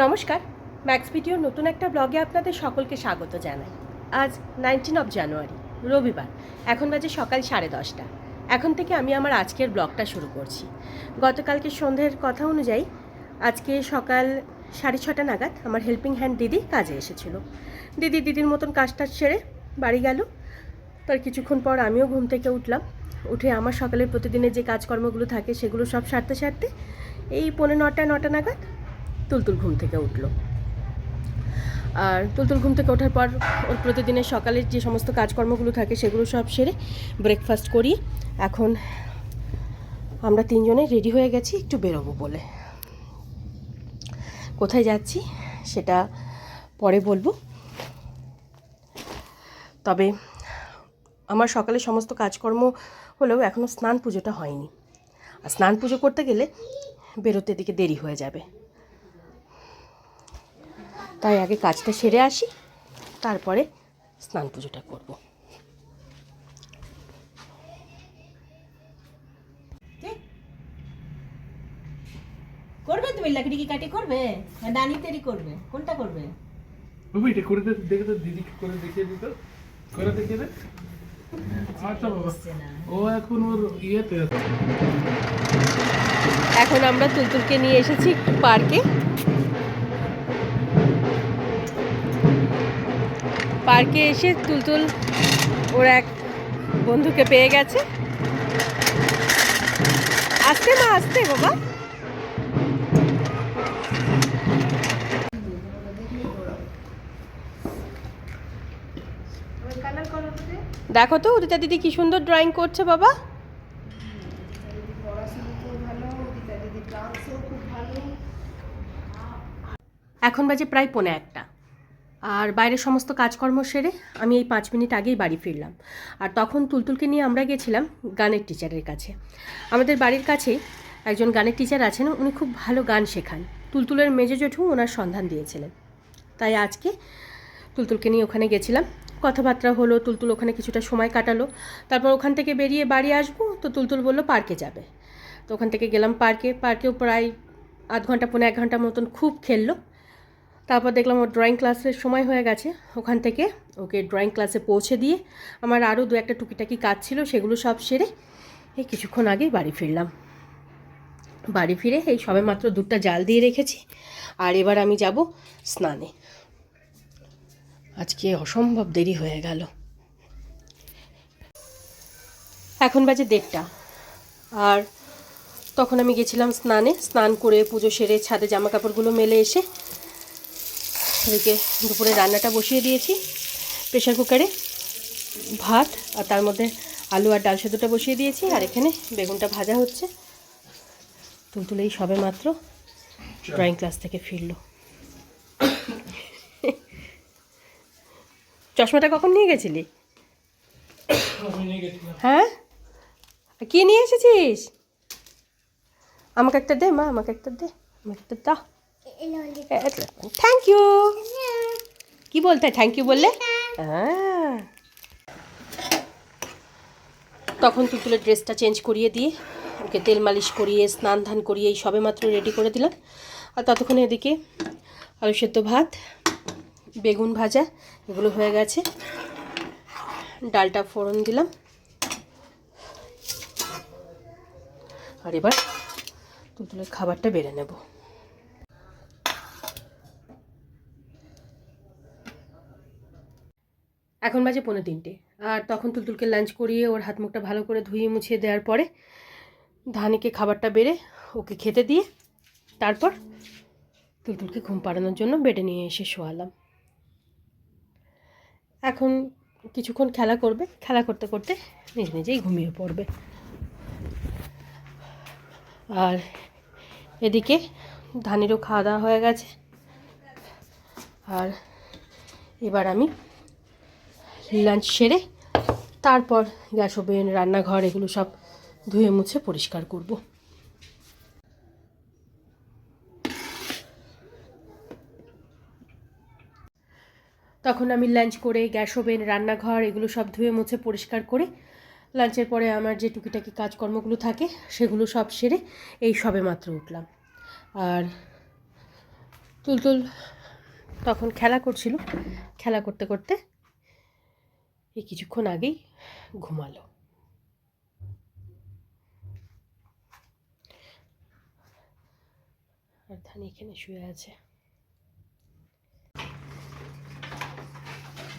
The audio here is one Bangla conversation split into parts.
নমস্কার ম্যাক্স ভিডিওর নতুন একটা ব্লগে আপনাদের সকলকে স্বাগত জানাই। আজ নাইনটিন অফ জানুয়ারি রবিবার, এখন বাজে সকাল সাড়ে দশটা। এখন থেকে আমি আমার আজকের ব্লগটা শুরু করছি। গতকালকে সন্ধ্যের কথা অনুযায়ী আজকে সকাল সাড়ে ছটা নাগাদ আমার হেল্পিং হ্যান্ড দিদি কাজে এসেছিল। দিদি দিদির মতন কাজটা সেরে বাড়ি গেল। তার কিছুক্ষণ পর আমিও ঘুম থেকে উঠলাম। উঠে আমার সকালের প্রতিদিনের যে কাজকর্মগুলো থাকে সেগুলো সব সারতে সারতে এই পৌনে নটা নটা নাগাদ তুলতুল ঘুম থেকে উঠল। আর তুলতুল ঘুম থেকে ওঠার পর ওর প্রতিদিনের সকালের যে সমস্ত কাজকর্মগুলো থাকে সেগুলো সব সেরে ব্রেকফাস্ট করি। এখন আমরা তিনজনে রেডি হয়ে গেছি একটু বেরোবো বলে। কোথায় যাচ্ছি সেটা পরে বলব। তবে আমার সকালে সমস্ত কাজকর্ম হলেও এখনও স্নান পুজোটা হয়নি। আর স্নান পুজো করতে গেলে বেরোতে দিকে দেরি হয়ে যাবে। তাই আগে কাজটা সেরে আসি তারপরে স্নান পুজোটা করব। করবে তুমি? লাকড়ি কি কাটি করবে? না ডানি তেরি করবে? কোনটা করবে? বাবু এটা করে দে দেখে তো দিদি করে দেখিয়ে দিত। করে দেখিয়ে দে। আচ্ছা বাবা। ও এখন ওর ইয়েতে এখন আমরা তুলতুলকে নিয়ে এসেছি একটু পার্কে। পার্কে এসে তুলতুল ওর এক বন্ধুকে পেয়ে গেছে। আসতে মা, আসতে বাবা দেখো তো, উদিতা দিদি কি সুন্দর ড্রয়িং করছে বাবা। এখন বাজে প্রায় পৌনে একটা। আর বাইরের সমস্ত কাজকর্ম সেরে আমি এই পাঁচ মিনিট আগেই বাড়ি ফিরলাম। আর তখন তুলতুলকে নিয়ে আমরা গেছিলাম গানের টিচারের কাছে। আমাদের বাড়ির কাছেই একজন গানের টিচার আছেন, উনি খুব ভালো গান শেখান। তুলতুলের মেজে জেঠু ওনার সন্ধান দিয়েছিলেন। তাই আজকে তুলতুলকে নিয়ে ওখানে গেছিলাম। কথাবার্তা হলো, তুলতুল ওখানে কিছুটা সময় কাটালো। তারপর ওখান থেকে বেরিয়ে বাড়ি আসব, তো তুলতুল বলল পার্কে যাবে। তো ওখান থেকে গেলাম পার্কে। পার্কেও প্রায় আধ ঘণ্টা পনেরো এক ঘণ্টার মতন খুব খেললো। তারপর দেখলাম ওর ড্রয়িং ক্লাসের সময় হয়ে গেছে। ওখান থেকে ওকে ড্রয়িং ক্লাসে পৌঁছে দিয়ে আমার আরও দু একটা টুকিটাকি কাজ ছিল, সেগুলো সব সেরে এই কিছুক্ষণ আগেই বাড়ি ফিরলাম। বাড়ি ফিরে এই সবে মাত্র দুধটা জাল দিয়ে রেখেছি আর এবার আমি যাব স্নানে। আজকে অসম্ভব দেরি হয়ে গেল। এখন বাজে দেড়টা। আর তখন আমি গেছিলাম স্নানে, স্নান করে পুজো সেরে ছাদে জামা কাপড়গুলো মেলে এসে এদিকে দুপুরে রান্নাটা বসিয়ে দিয়েছি। প্রেশার কুকারে ভাত আর তার মধ্যে আলু আর ডাল সেদ্ধটা বসিয়ে দিয়েছি আর এখানে বেগুনটা ভাজা হচ্ছে। তুলতুল এই সবে মাত্র ড্রয়িং ক্লাস থেকে ফিরলো। চশমাটা কখন নিয়ে গেছিলি? হ্যাঁ? কি নিয়ে এসেছিস? আমাকে একটা দে, মা, আমাকে একটা দে, আমাকে একটা দাও। থ্যাংক ইউ কি বলতে? থ্যাংক ইউ বললে? হ্যাঁ তখন তুতুলের ড্রেসটা চেঞ্জ করিয়ে দিয়ে ওকে তেল মালিশ করিয়ে স্নান ধান করিয়ে এই সবে মাত্র রেডি করে দিলাম। আর ততক্ষণে এদিকে আলু সেদ্ধ ভাত বেগুন ভাজা এগুলো হয়ে গেছে। ডালটা ফোড়ন দিলাম। আর এবার তুতুলের খাবারটা বেড়ে নেব। এখন বাজে পনেরো তিনটে। আর তখন তুলতুলকে লাঞ্চ করিয়ে ওর হাত মুখটা ভালো করে ধুয়ে মুছিয়ে দেওয়ার পরে ধানিকে খাবারটা বেড়ে ওকে খেতে দিয়ে তারপর তুলতুলকে ঘুম পাড়ানোর জন্য বেডে নিয়ে এসে শোয়ালাম। এখন কিছুক্ষণ খেলা করবে। খেলা করতে করতে নিজে নিজেই ঘুমিয়ে পড়বে। আর এদিকে ধানেরও খাওয়া দাওয়া হয়ে গেছে। আর এবার আমি লাঞ্চ সেরে তারপর গ্যাস ওভেন, রান্নাঘর এগুলো সব ধুয়ে মুছে পরিষ্কার করব। তখন আমি লাঞ্চ করে, গ্যাস ওভেন, রান্নাঘর এগুলো সব ধুয়ে মুছে পরিষ্কার করে লাঞ্চের পরে আমার যে টুকিটাকি কাজকর্মগুলো থাকে সেগুলো সব সেরে এই সবে মাত্র উঠলাম। আর তুলতুল তখন খেলা করছিল। খেলা করতে করতে এই কিছুক্ষণ আগেই ঘুমালো। আর এখানে শুয়ে আছে।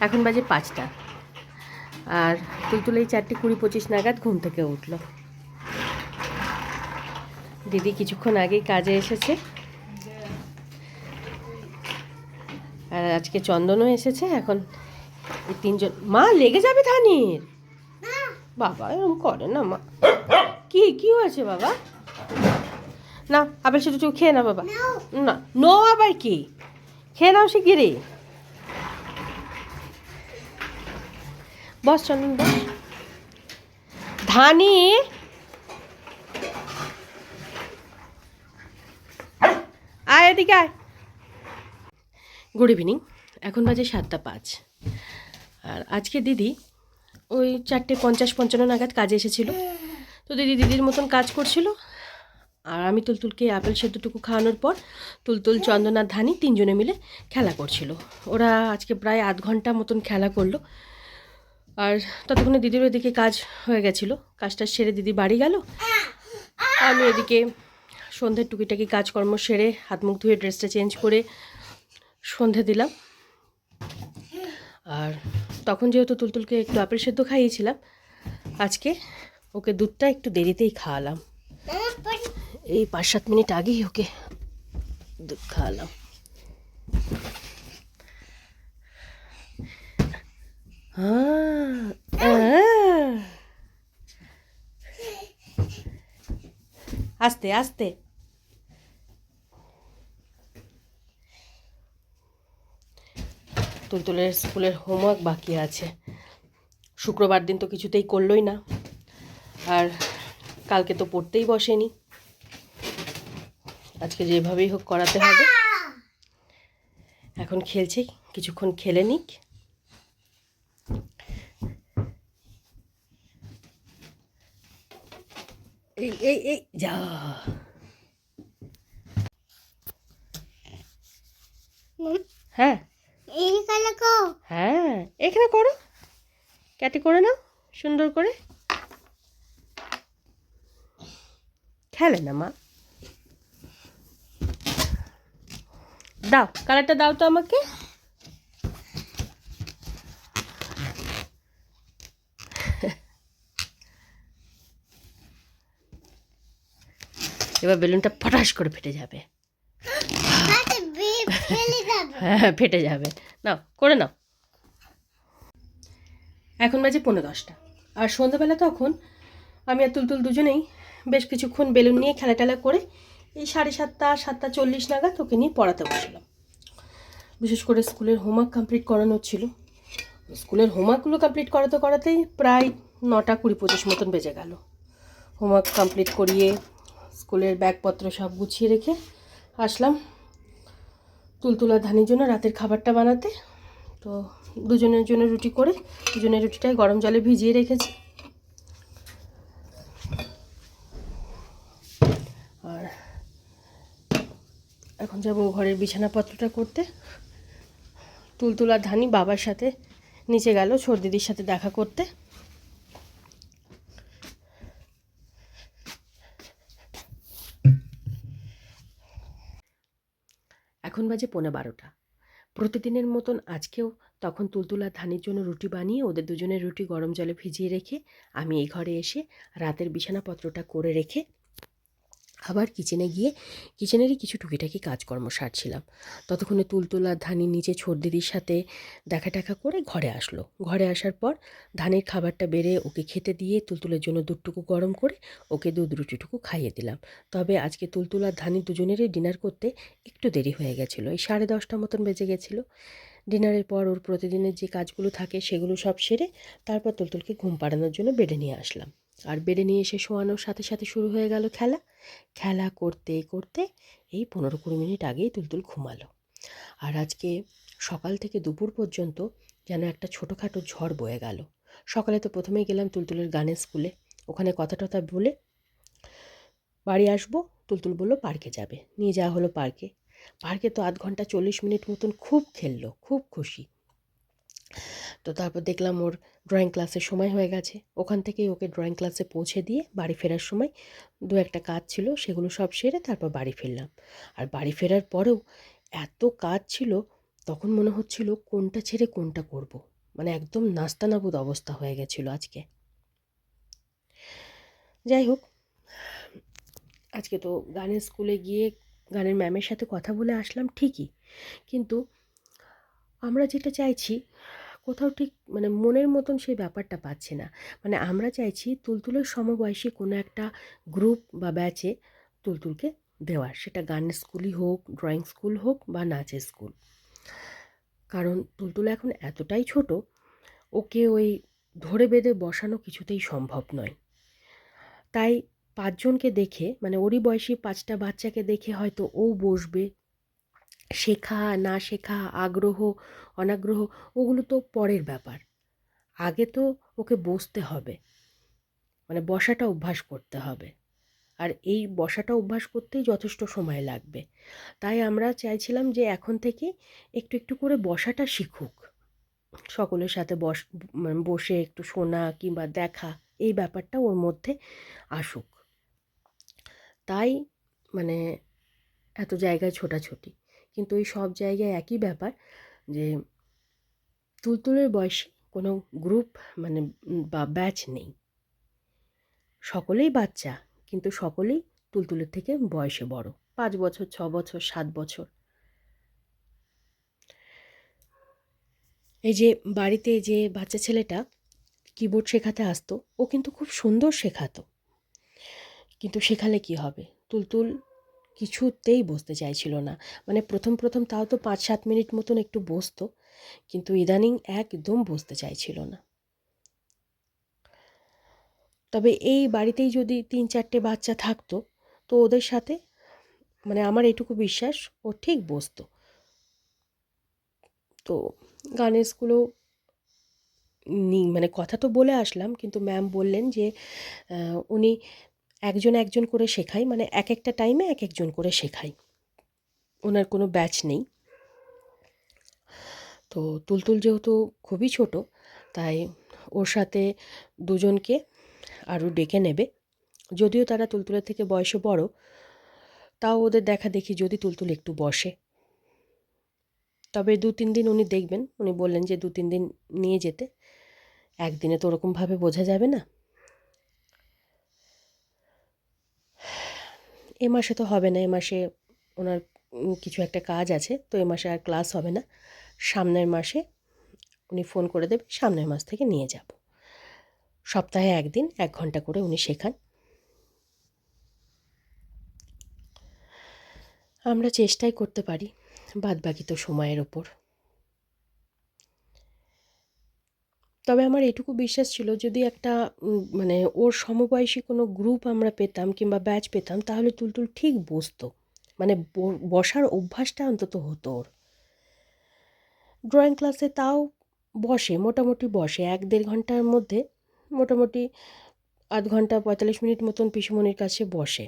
এখন বাজে পাঁচটা। আর তুলতুল এই চারটে কুড়ি পঁচিশ নাগাদ ঘুম থেকে উঠল। দিদি কিছুক্ষণ আগেই কাজে এসেছে। আর আজকে চন্দনও এসেছে। এখন এই তিনজন। মা লেগে যাবে ধানির বাবা এরকম করে না মা। কি কি হয়েছে বাবা? না আবার সেটা একটু খেয়ে না বাবা। না নো আবার কি? খেয়ে নাও শিগগিরি বস চন্দন বস। ধানি? আয় এদিকে আয়। গুড ইভিনিং এখন বাজে সাতটা পাঁচ। আর আজকে দিদি ওই চারটে পঞ্চাশ পঞ্চান্ন নাগাদ কাজে এসেছিল। তো দিদি দিদির মতন কাজ করছিল। আর আমি তুলতুলকে আপেল সেদ্ধটুকু খাওয়ানোর পর তুলতুল, চন্দন আর ধানি তিনজনে মিলে খেলা করছিল। ওরা আজকে প্রায় আধ ঘণ্টা মতন খেলা করল। আর ততক্ষণে দিদির ওইদিকে কাজ হয়ে গেছিল। কাজটা সেরে দিদি বাড়ি গেল। আমি এদিকে সন্ধ্যের টুকিটাকি কাজকর্ম সেরে হাত মুখ ধুয়ে ড্রেসটা চেঞ্জ করে সন্ধে দিলাম। আর তখন যেহেতু তুলতুলকে একটু আপেল সেদ্ধ খাইয়েছিলাম, আজকে ওকে দুধটা একটু দেরিতেই খাওয়ালাম। এই পাঁচ সাত মিনিট আগেই ওকে দুধ খাওয়ালাম। আস্তে আস্তে। তুলতুলের স্কুলের হোমওয়ার্ক বাকি আছে। শুক্রবার দিন তো কিছুতেই করলোই না। আর কালকে তো পড়তেই বসেনি। আজকে যেভাবেই হোক করাতে হবে। এখন খেলছি, কিছুক্ষণ খেলে নিক। এই এই এই, যা। হ্যাঁ? হ্যাঁ এখানে করো। ক্যাটে করে নাও, সুন্দর করে। খেলে না, মা। দাও, কালারটা দাও তো আমাকে। এবার বেলুনটা ফটাস করে ফেটে যাবে তাতে বেব ফেলে যাবে হ্যাঁ ফেটে যাবে। নাও, করে নাও। এখন বাজে পনেরো দশটা। আর সন্ধ্যাবেলা তখন আমি আর তুলতুল দুজনেই বেশ কিছুক্ষণ বেলুন নিয়ে খেলা টেলা করে এই সাড়ে সাতটা সাতটা চল্লিশ নাগাদ ওকে নিয়ে পড়াতে বসলাম। বিশেষ করে স্কুলের হোমওয়ার্ক কমপ্লিট করানো ছিল। স্কুলের হোমওয়ার্কগুলো কমপ্লিট করাতে করাতেই প্রায় নটা কুড়ি পঁচিশ মতন বেজে গেল। হোমওয়ার্ক কমপ্লিট করিয়ে স্কুলের ব্যাগপত্র সব গুছিয়ে রেখে আসলাম। তুলতুলা ধানের জন্য রাতের খাবারটা বানাতে। তো দুজনের জন্য রুটি করে, দুজনের রুটিটাই গরম জলে ভিজিয়ে রেখেছি। আর এখন যাব ঘরের বিছানাপত্রটা করতে। তুলতুলা ধানি বাবার সাথে নিচে গেল, সর্দিদির সাথে দেখা করতে এখন বাজে পৌনে বারোটা। প্রতিদিনের মতন আজকেও তখন তুলতুলা ধানের জন্য রুটি বানিয়ে ওদের দুজনের রুটি গরম জলে ভিজিয়ে রেখে আমি এই ঘরে এসে রাতের বিছানাপত্রটা করে রেখে আবার কিচেনে গিয়ে কিচেনেরই কিছু টুকিটাকি কাজকর্ম সারছিলাম। ততক্ষণে তুলতুলা ধানি নিচে ছোট দিদির সাথে দেখা টাকা করে ঘরে আসলো। ঘরে আসার পর ধানের খাবারটা বেড়ে ওকে খেতে দিয়ে তুলতুলের জন্য দুধটুকু গরম করে ওকে দুধ রুটিটুকু খাইয়ে দিলাম। তবে আজকে তুলতুলা, ধানি দুজনেরই ডিনার করতে একটু দেরি হয়ে গেছিল। এই সাড়ে দশটা মতন বেজে গেছিল। ডিনারের পর ওর প্রতিদিনের যে কাজগুলো থাকে সেগুলো সব সেরে তারপর তুলতুলকে ঘুম পাড়ানোর জন্য বেডে নিয়ে আসলাম। আর বেডে নিয়ে এসে শোয়ানোর সাথে সাথে শুরু হয়ে গেল খেলা। খেলা করতে করতে এই পনেরো কুড়ি মিনিট আগেই তুলতুল ঘুমালো। আর আজকে সকাল থেকে দুপুর পর্যন্ত যেন একটা ছোটোখাটো ঝড় বয়ে গেল। সকালে তো প্রথমেই গেলাম তুলতুলের গানের স্কুলে। ওখানে কথা টথা বলে বাড়ি আসব। তুলতুল বলল, পার্কে যাবে। নিয়ে যাওয়া হলো পার্কে। পার্কে তো আধ ঘণ্টা চল্লিশ মিনিট মতন খুব খেললো, খুব খুশি। তো তারপর দেখলাম ওর ড্রয়িং ক্লাসের সময় হয়ে গেছে। ওখান থেকেই ওকে ড্রয়িং ক্লাসে পৌঁছে দিয়ে বাড়ি ফেরার সময় দু একটা কাজ ছিল, সেগুলো সব সেরে তারপর বাড়ি ফিরলাম। আর বাড়ি ফেরার পরেও এত কাজ ছিল, তখন মনে হচ্ছিল কোনটা ছেড়ে কোনটা করব। মানে একদম নাস্তানাবুদ অবস্থা হয়ে গেছিল আজকে। যাই হোক, আজকে তো গানের স্কুলে গিয়ে গানের ম্যামের সাথে কথা বলে আসলাম ঠিকই। কিন্তু আমরা যেটা চাইছি কোথাও ঠিক মানে মনের মতন সেই ব্যাপারটা পাচ্ছে না। মানে আমরা চাইছি তুলতুলের সমবয়সী কোনো একটা গ্রুপ বা ব্যাচে তুলতুলকে দেওয়ার। সেটা গানের স্কুলই হোক ড্রয়িং স্কুল হোক বা নাচের স্কুল কারণ তুলতুল এখন এতটাই ছোট, ওকে ওই ধরে বেঁধে বসানো কিছুতেই সম্ভব নয়। তাই পাঁচজনকে দেখে মানে ওরই বয়সী পাঁচটা বাচ্চাকে দেখে হয়তো ও বসবে শেখা, না শেখা, আগ্রহ, অনাগ্রহ, ওগুলো তো পরের ব্যাপার। আগে তো ওকে বসতে হবে। মানে বসাটা অভ্যাস করতে হবে। আর এই বসাটা অভ্যাস করতেই যথেষ্ট সময় লাগবে। তাই আমরা চাইছিলাম যে এখন থেকে একটু একটু করে বসাটা শিখুক। সকলের সাথে বস মানে বসে একটু শোনা কিংবা দেখা, এই ব্যাপারটা ওর মধ্যে আসুক। তাই মানে এত জায়গায় ছোটাছুটি। কিন্তু ওই সব জায়গায় একই ব্যাপার যে তুলতুলের বয়সী কোনো গ্রুপ মানে বা ব্যাচ নেই। সকলেই বাচ্চা, কিন্তু সকলেই তুলতুলের থেকে বয়সে বড়। পাঁচ বছর, ছ বছর, সাত বছর। এই যে বাড়িতে যে বাচ্চা ছেলেটা কিবোর্ড শেখাতে আসতো, ও কিন্তু খুব সুন্দর শেখাতো। কিন্তু শেখালে কি হবে? তুলতুল কিছুতেই বসতে চাইছিল না। মানে প্রথম প্রথম তাও তো পাঁচ সাত মিনিট মতন একটু বসতো, কিন্তু ইদানিং একদম বসতে চাইছিল না। তবে এই বাড়িতেই যদি তিন চারটে বাচ্চা থাকতো, তো ওদের সাথে মানে আমার এটুকু বিশ্বাস, ও ঠিক বসতো। তো গানের স্কুলেও নি মানে কথা তো বলে আসলাম, কিন্তু ম্যাম বললেন যে উনি একজন একজন করে শেখাই মানে এক একটা টাইমে এক একজন করে শেখাই। ওনার কোনো ব্যাচ নেই। তো তুলতুল যেহেতু খুবই ছোট, তাই ওর সাথে দুজনকে আরও ডেকে নেবে। যদিও তারা তুলতুলের থেকে বয়সে বড়, তাও ওদের দেখা দেখি যদি তুলতুল একটু বসে। তবে দু তিন দিন উনি দেখবেন, উনি বললেন যে দু তিন দিন নিয়ে যেতে। একদিনে তো ওরকমভাবে বোঝা যাবে না। এ মাসে তো হবে না, এ মাসে ওনার কিছু একটা কাজ আছে, তো এ মাসে আর ক্লাস হবে না। সামনের মাসে উনি ফোন করে দেবে, সামনের মাস থেকে নিয়ে যাব। সপ্তাহে একদিন, এক ঘণ্টা করে উনি শেখান। আমরা চেষ্টাই করতে পারি বাদ বাকি তো সময়ের ওপর। তবে আমার এটুকু বিশ্বাস ছিল যদি একটা মানে ওর সমবয়সী কোনো গ্রুপ আমরা পেতাম কিংবা ব্যাচ পেতাম, তাহলে তুলতুল ঠিক বসতো মানে বসার অভ্যাসটা অন্তত হতো ওর। ড্রয়িং ক্লাসে তাও বসে, মোটামুটি বসে। এক দেড় ঘণ্টার মধ্যে মোটামুটি আধ ঘণ্টা পঁয়তাল্লিশ মিনিট মতন পিসুমনির কাছে বসে।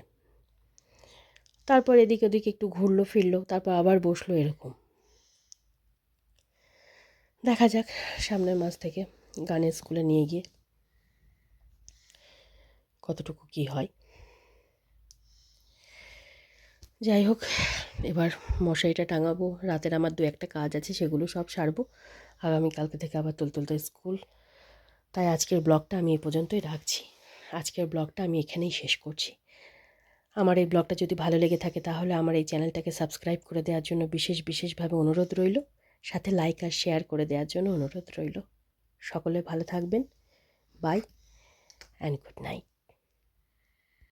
তারপর এদিক ওদিক একটু ঘুরলো, ফিরলো, তারপর আবার বসল এরকম। দেখা যাক সামনের মাস থেকে। গানের স্কুলে নিয়ে গিয়ে কতটুকু কি হয়। যাই হোক, এবার মশারিটা টাঙাবো। রাতের আমার দু একটা কাজ আছে, সেগুলো সব সারবো। আগামীকালকে থেকে আবার তুলতুলতে স্কুল। তাই আজকের ব্লগটা আমি এ পর্যন্তই রাখছি। আজকের ব্লগটা আমি এখানেই শেষ করছি। আমার এই ব্লগটা যদি ভালো লেগে থাকে, তাহলে আমার এই চ্যানেলটাকে সাবস্ক্রাইব করে দেওয়ার জন্য বিশেষ বিশেষভাবে অনুরোধ রইল। সাথে লাইক আর শেয়ার করে দেওয়ার জন্য অনুরোধ রইল। সকলে ভালো থাকবেন। By and good night